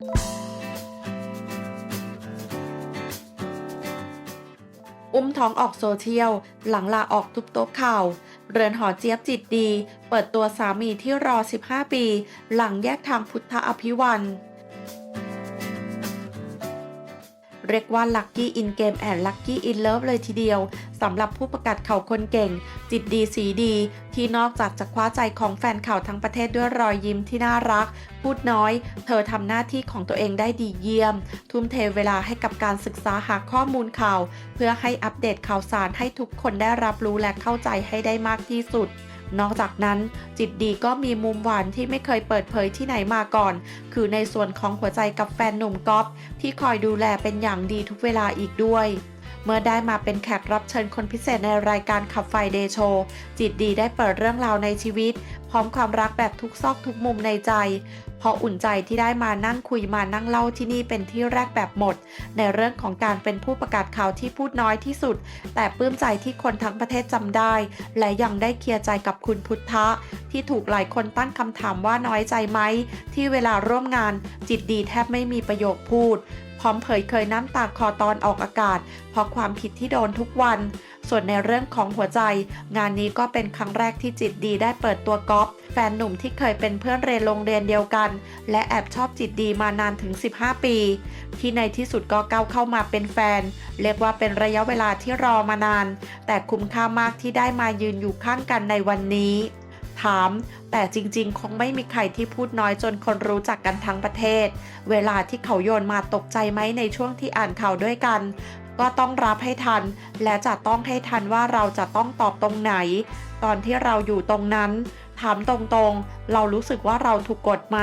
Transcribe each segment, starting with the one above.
อุ้มท้องออกโซเชียล หลังลาออกทุบโต๊ะข่าว เรือนหอเจี๊ยบจิตดี เปิดตัวสามีที่รอ 15 ปี หลังแยกทางพุทธอภิวัน เรียกว่าลั c กี้อินเกมแอนลั c กี้อินเลิฟเลยทีเดียว สำหรับผู้ประกาศข่าวคนเก่ง จิตดีสีดี ที่นอกจากจะคว้าใจของแฟนข่าวทั้งประเทศด้วยรอยยิ้มที่น่ารัก พูดน้อย เธอทำหน้าที่ของตัวเองได้ดีเยี่ยม ทุ่มเทเวลาให้กับการศึกษาหาข้อมูลข่าว เพื่อให้อัปเดตข่าวสารให้ทุกคนได้รับรู้และเข้าใจให้ได้มากที่สุดนอกจากนั้นจิตดีก็มีมุมหวานที่ไม่เคยเปิดเผยที่ไหนมาก่อน คือในส่วนของหัวใจกับแฟนหนุ่มก๊อฟที่คอยดูแลเป็นอย่างดีทุกเวลาอีกด้วย เมื่อได้มาเป็นแขกรับเชิญคนพิเศษในรายการขับไฟเดโชจิตดีได้เปิดเรื่องราวในชีวิต พร้อมความรักแบบทุกซอกทุกมุมในใจ พออุ่นใจที่ได้มานั่งคุยมานั่งเล่าที่นี่เป็นที่แรกแบบหมด ในเรื่องของการเป็นผู้ประกาศข่าวที่พูดน้อยที่สุด แต่ปลื้มใจที่คนทั้งประเทศจำได้ และยังได้เคลียร์ใจกับคุณพุทธะ ที่ถูกหลายคนตั้งคำถามว่าน้อยใจไหมที่เวลาร่วมงานจิตดีแทบไม่มีประโยคพูด พร้อมเผยเคยน้ำตาคอตอนออกอากาศ เพราะความผิดที่โดนทุกวัน ส่วนในเรื่องของหัวใจ งานนี้ก็เป็นครั้งแรกที่จิตดีได้เปิดตัวก๊อฟแฟนหนุ่มที่เคยเป็นเพื่อนเรียนโรงเรียนเดียวกัน และแอบชอบจิตดีมานานถึง 15 ปี ที่ในที่สุดก็ก้าวเข้ามาเป็นแฟน เรียกว่าเป็นระยะเวลาที่รอมานาน แต่คุ้มค่ามากที่ได้มายืนอยู่ข้างกันในวันนี้ ถาม แต่จริงๆ คงไม่มีใครที่พูดน้อยจนคนรู้จักกันทั้งประเทศ เวลาที่เขาโยนมาตกใจไหมในช่วงที่อ่านข่าวด้วยกัน ก็ต้องรับให้ทัน และจะต้องให้ทันว่าเราจะต้องตอบตรงไหน ตอนที่เราอยู่ตรงนั้น ถามตรงๆ เรารู้สึกว่าเราถูกกดไหม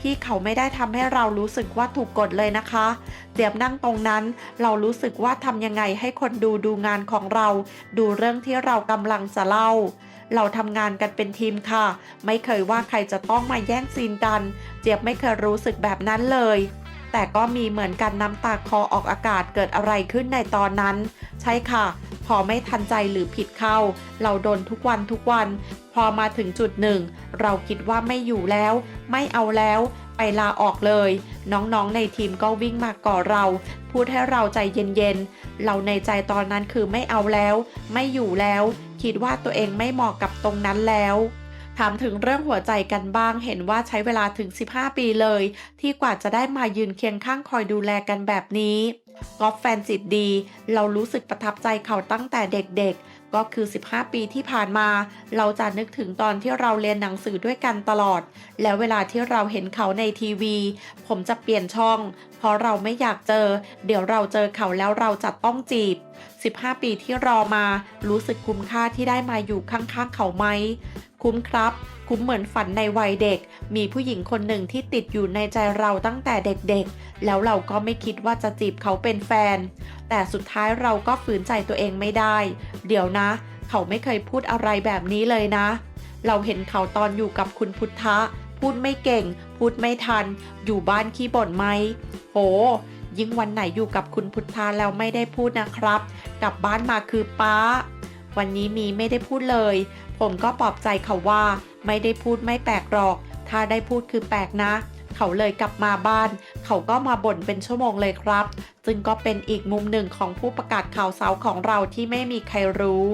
พี่เขาไม่ได้ทำให้เรารู้สึกว่าถูกกดเลยนะคะเจียบนั่งตรงนั้น เรารู้สึกว่าทำยังไงให้คนดูดูงานของเรา ดูเรื่องที่เรากำลังจะเล่า เราทำงานกันเป็นทีมค่ะ ไม่เคยว่าใครจะต้องมาแย่งซีนกัน เจี๊ยบไม่เคยรู้สึกแบบนั้นเลย แต่ก็มีเหมือนกันน้ำตาคอออกอากาศเกิดอะไรขึ้นในตอนนั้น ใช่ค่ะ พอไม่ทันใจหรือผิดเข้า เราโดนทุกวันทุกวัน พอมาถึงจุดหนึ่ง เราคิดว่าไม่อยู่แล้ว ไม่เอาแล้วไปลาออกเลย น้องๆในทีมก็วิ่งมาก่อเรา พูดให้เราใจเย็นๆ เราในใจตอนนั้นคือไม่เอาแล้ว ไม่อยู่แล้ว คิดว่าตัวเองไม่เหมาะกับตรงนั้นแล้ว ถามถึงเรื่องหัวใจกันบ้าง เห็นว่าใช้เวลาถึง 15 ปีเลย ที่กว่าจะได้มายืนเคียงข้างคอยดูแลกันแบบนี้กอล์ฟแฟนจิตดี เรารู้สึกประทับใจเขาตั้งแต่เด็กๆ ก็คือ 15 ปีที่ผ่านมา เราจะนึกถึงตอนที่เราเรียนหนังสือด้วยกันตลอด แล้วเวลาที่เราเห็นเขาในทีวี ผมจะเปลี่ยนช่อง เพราะเราไม่อยากเจอ เดี๋ยวเราเจอเขาแล้วเราจะต้องจีบ 15 ปีที่รอมา รู้สึกคุ้มค่าที่ได้มาอยู่ข้างๆเขาไหม คุ้มครับ คุ้มเหมือนฝันในวัยเด็ก มีผู้หญิงคนหนึ่งที่ติดอยู่ในใจเราตั้งแต่เด็กๆ แล้วเราก็ไม่คิดว่าจะจีบเขาเป็นแฟน แต่สุดท้ายเราก็ฝืนใจตัวเองไม่ได้ เดี๋ยวนะ เขาไม่เคยพูดอะไรแบบนี้เลยนะ เราเห็นเขาตอนอยู่กับคุณพุทธะ พูดไม่เก่ง พูดไม่ทัน อยู่บ้านขี้บ่นไหมโหยิ่งวันไหนอยู่กับคุณพุทธาแล้วไม่ได้พูดนะครับ กลับบ้านมาคือป้า วันนี้มีไม่ได้พูดเลย ผมก็ปลอบใจเขาว่า ไม่ได้พูดไม่แปลกหรอก ถ้าได้พูดคือแปลกนะ เขาเลยกลับมาบ้าน เขาก็มาบ่นเป็นชั่วโมงเลยครับซึ่งก็เป็นอีกมุมหนึ่งของผู้ประกาศข่าวเสาของเราที่ไม่มีใครรู้